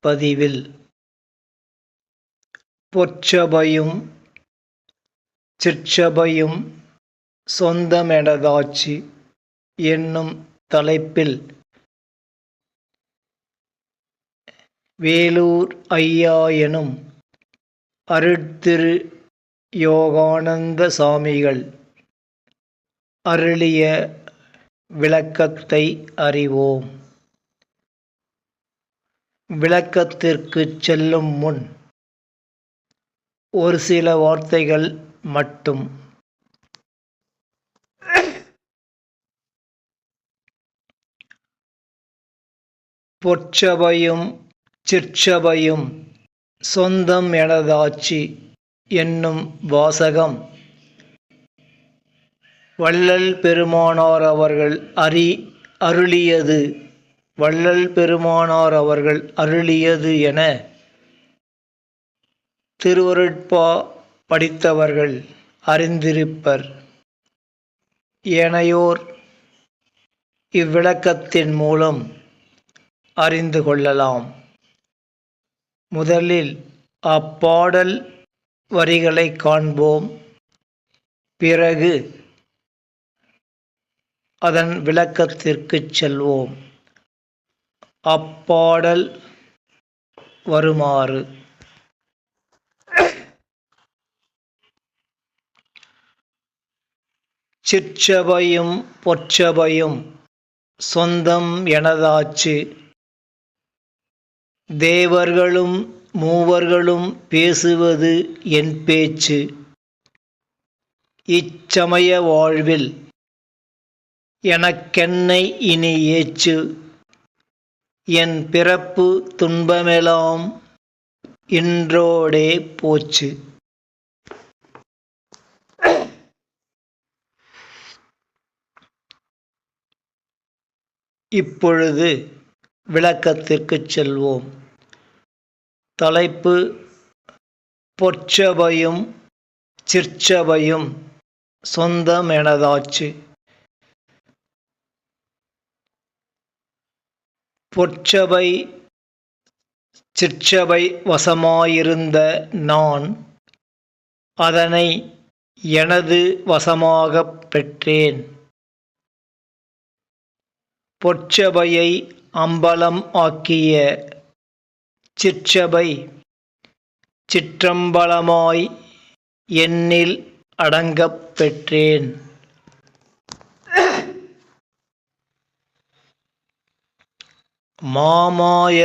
பதிவில் பொற்சபையும் சிற்சபையும் சொந்தமெனதாச்சு என்னும் தலைப்பில் வேலூர் ஐயா எனும் அருட்திரு யோகானந்த சாமிகள் அருளிய விளக்கத்தை அறிவோம். விளக்கத்திற்கு செல்லும் முன் ஒரு சில வார்த்தைகள் மட்டும். பொற்சபையும் சிற்சபையும் சொந்தம் எனதாச்சு என்னும் வாசகம். வள்ளல் பெருமானார் அவர்கள் அறி அருளியது வள்ளல் பெருமானார் அவர்கள் அருளியது என திருவருட்பா படித்தவர்கள் அறிந்திருப்பர். ஏனையோர் இவ்விளக்கத்தின் மூலம் அறிந்து கொள்ளலாம். முதலில் அப்பாடல் வரிகளை காண்போம். பிறகு அதன் விளக்கத்திற்குச் செல்வோம். அப்பாடல் வருமாறு. சிற்சபையும் பொற்சபையும் சொந்தம் எனதாச்சு. தேவர்களும் மூவர்களும் பேசுவது என் பேச்சு. இச்சமய வாழ்வில் எனக்கென்னை இனி ஏச்சு. என் பிறப்பு துன்பமெலாம் இன்றோடே போச்சு. இப்பொழுது விளக்கத்திற்குச் செல்வோம். தலைப்பு பொற்சபையும் சிற்சபையும் சொந்தமெனதாச்சு பொற்சபை சிற்சபை வசமாயிருந்த நான் அதனை எனது வசமாகப் பெற்றேன். பொற்சபையை அம்பலம் ஆக்கிய சிற்சபை சிற்றம்பலமாய் என்னில் அடங்கப் பெற்றேன். மாமாய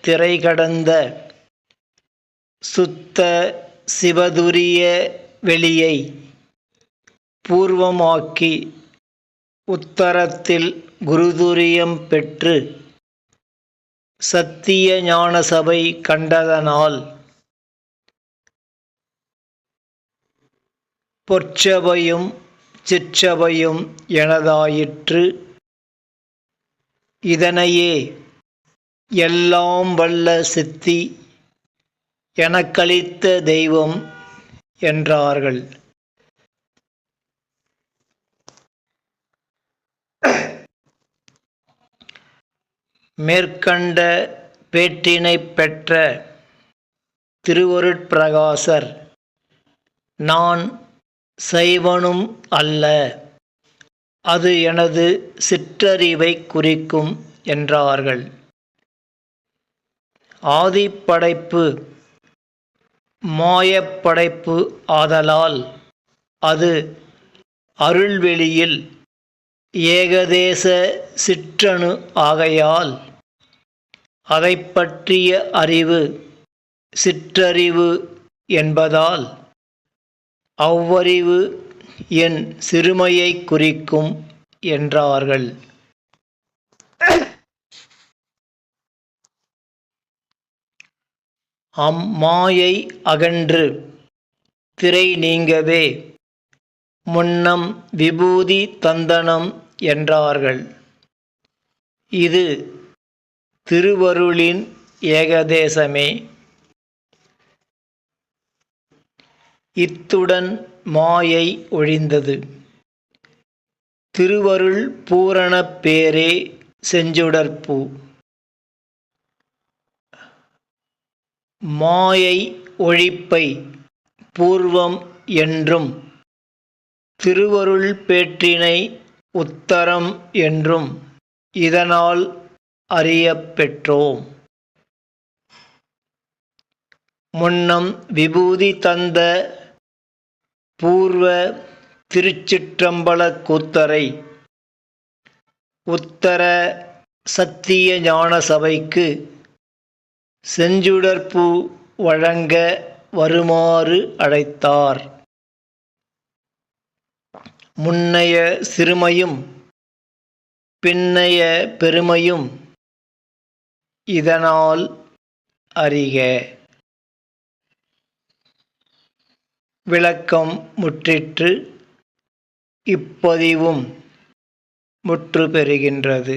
திரை கடந்த சுத்த சிவதுரிய வெளியை பூர்வமாக்கி உத்தரத்தில் குருதுரியம் பெற்று சத்திய ஞானசபை கண்டதனால் பொற்சபையும் சிற்சபையும் எனதாயிற்று. இதனையே எல்லாம் வல்ல சித்தி எனக்களித்த தெய்வம் என்றார்கள். மேற்கண்ட பேட்டினை பெற்ற திருவருட்பிரகாசர் நான் சைவனும் அல்ல அது எனது சிற்றறிவை குறிக்கும் என்றார்கள். ஆதிப்படைப்பு மாயப்படைப்பு ஆதலால் அது அருள்வெளியில் ஏகதேச சிற்றணு ஆகையால் அதை பற்றிய அறிவு சிற்றறிவு என்பதால் அவ்வறிவு என் சிறுமையை குறிக்கும் என்றார்கள். அம்மாயை அகன்று திரை நீங்கவே முன்னம் விபூதி தந்தனம் என்றார்கள். இது திருவருளின் ஏகதேசமே. இத்துடன் மாயை ஒழிந்தது. திருவருள் பூரணப் பேரே செஞ்சுடர்பூ மாயை ஒழிப்பை பூர்வம் என்றும் திருவருள் பேற்றினை உத்தரம் என்றும் இதனால் அறியப் பெற்றோம். முன்னம் விபூதி தந்த பூர்வ திருச்சிற்றம்பல கூத்தரை உத்தர சத்திய ஞான சபைக்கு செஞ்சுடற்பூ வழங்க வருமாறு அழைத்தார். முன்னைய சிறுமையும் பின்னைய பெருமையும் இதனால் அறிக. விளக்கம் முற்றிற்று இப்பதிவும் முற்று பெறுகின்றது